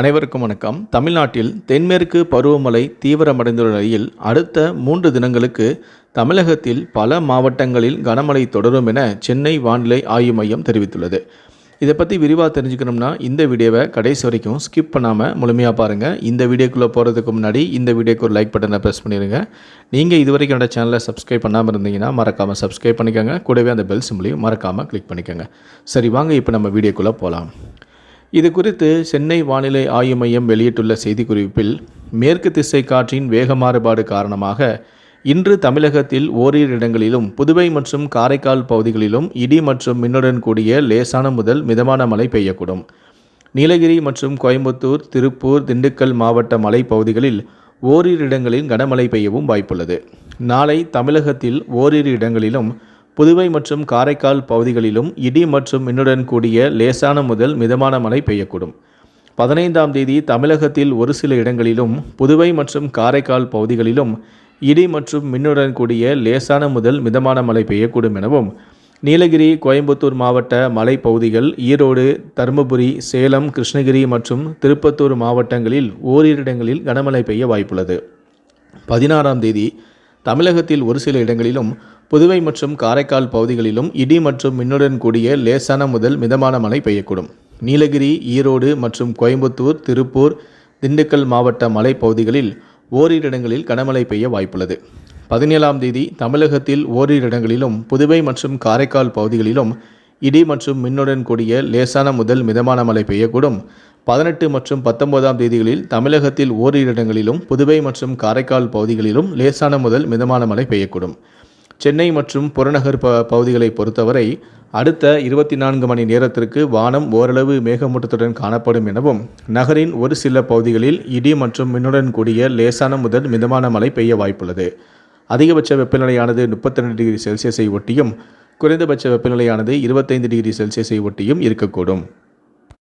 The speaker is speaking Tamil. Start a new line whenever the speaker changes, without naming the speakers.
அனைவருக்கும் வணக்கம் தமிழ்நாட்டில் தென்மேற்கு பருவமழை தீவிரமடைந்துள்ள நிலையில் அடுத்த மூன்று தினங்களுக்கு தமிழகத்தில் பல மாவட்டங்களில் கனமழை தொடரும் என சென்னை வானிலை ஆய்வு மையம் தெரிவித்துள்ளது இதை பற்றி விரிவாக தெரிஞ்சுக்கணும்னா இந்த வீடியோவை கடைசி வரைக்கும் ஸ்கிப் பண்ணாமல் முழுமையாக பாருங்கள் இந்த வீடியோக்குள்ளே போகிறதுக்கு முன்னாடி இந்த வீடியோக்கு ஒரு லைக் பட்டனை ப்ரெஸ் பண்ணிடுங்க நீங்கள் இது வரைக்கும் என்னோடய சேனலை சப்ஸ்கிரைப் பண்ணாமல் இருந்தீங்கன்னா மறக்காமல் சப்ஸ்கிரைப் பண்ணிக்கோங்க கூடவே அந்த பெல் சிம்பிளையும் மறக்காமல் கிளிக் பண்ணிக்கோங்க சரி வாங்க இப்போ நம்ம வீடியோக்குள்ளே போகலாம் இது குறித்து சென்னை வானிலை ஆய்வு மையம் வெளியிட்டுள்ள செய்திக்குறிப்பில் மேற்கு திசை காற்றின் வேக மாறுபாடு காரணமாக இன்று தமிழகத்தில் ஓரிரு இடங்களிலும் புதுவை மற்றும் காரைக்கால் பகுதிகளிலும் இடி மற்றும் மின்னுடன் கூடிய லேசான முதல் மிதமான மழை பெய்யக்கூடும் நீலகிரி மற்றும் கோயம்புத்தூர் திருப்பூர் திண்டுக்கல் மாவட்ட மலைப்பகுதிகளில் ஓரிரு இடங்களில் கனமழை பெய்யவும் வாய்ப்புள்ளது நாளை தமிழகத்தில் ஓரிரு இடங்களிலும் புதுவை மற்றும் காரைக்கால் பகுதிகளிலும் இடி மற்றும் மின்னுடன் கூடிய லேசான முதல் மிதமான மழை பெய்யக்கூடும் பதினைந்தாம் தேதி தமிழகத்தில் ஒரு சில இடங்களிலும் புதுவை மற்றும் காரைக்கால் பகுதிகளிலும் இடி மற்றும் மின்னுடன் கூடிய லேசான முதல் மிதமான மழை பெய்யக்கூடும் எனவும் நீலகிரி கோயம்புத்தூர் மாவட்ட மலைப்பகுதிகள் ஈரோடு தருமபுரி சேலம் கிருஷ்ணகிரி மற்றும் திருப்பத்தூர் மாவட்டங்களில் ஓரிரு இடங்களில் கனமழை பெய்ய வாய்ப்புள்ளது பதினாறாம் தேதி தமிழகத்தில் ஒரு சில இடங்களிலும் புதுவை மற்றும் காரைக்கால் பகுதிகளிலும் இடி மற்றும் மின்னுடன் கூடிய லேசான முதல் மிதமான மழை பெய்யக்கூடும் நீலகிரி ஈரோடு மற்றும் கோயம்புத்தூர் திருப்பூர் திண்டுக்கல் மாவட்ட மலைப்பகுதிகளில் ஓரிரு இடங்களில் கனமழை பெய்ய வாய்ப்புள்ளது பதினேழாம் தேதி தமிழகத்தில் ஓரிரு இடங்களிலும் புதுவை மற்றும் காரைக்கால் பகுதிகளிலும் இடி மற்றும் மின்னுடன் கூடிய லேசான முதல் மிதமான மழை பெய்யக்கூடும் பதினெட்டு மற்றும் பத்தொன்பதாம் தேதிகளில் தமிழகத்தில் ஓரிரு இடங்களிலும் புதுவை மற்றும் காரைக்கால் பகுதிகளிலும் லேசான முதல் மிதமான மழை பெய்யக்கூடும் சென்னை மற்றும் புறநகர் ப பகுதிகளை பொறுத்தவரை அடுத்த இருபத்தி நான்கு மணி நேரத்திற்கு வானம் ஓரளவு மேகமூட்டத்துடன் காணப்படும் எனவும் நகரின் ஒரு சில பகுதிகளில் இடி மற்றும் மின்னுடன் கூடிய லேசான முதல் மிதமான மழை பெய்ய வாய்ப்புள்ளது அதிகபட்ச வெப்பநிலையானது முப்பத்தி ரெண்டு டிகிரி செல்சியஸை ஒட்டியும் குறைந்தபட்ச வெப்பநிலையானது இருபத்தைந்து டிகிரி செல்சியஸை ஒட்டியும் இருக்கக்கூடும்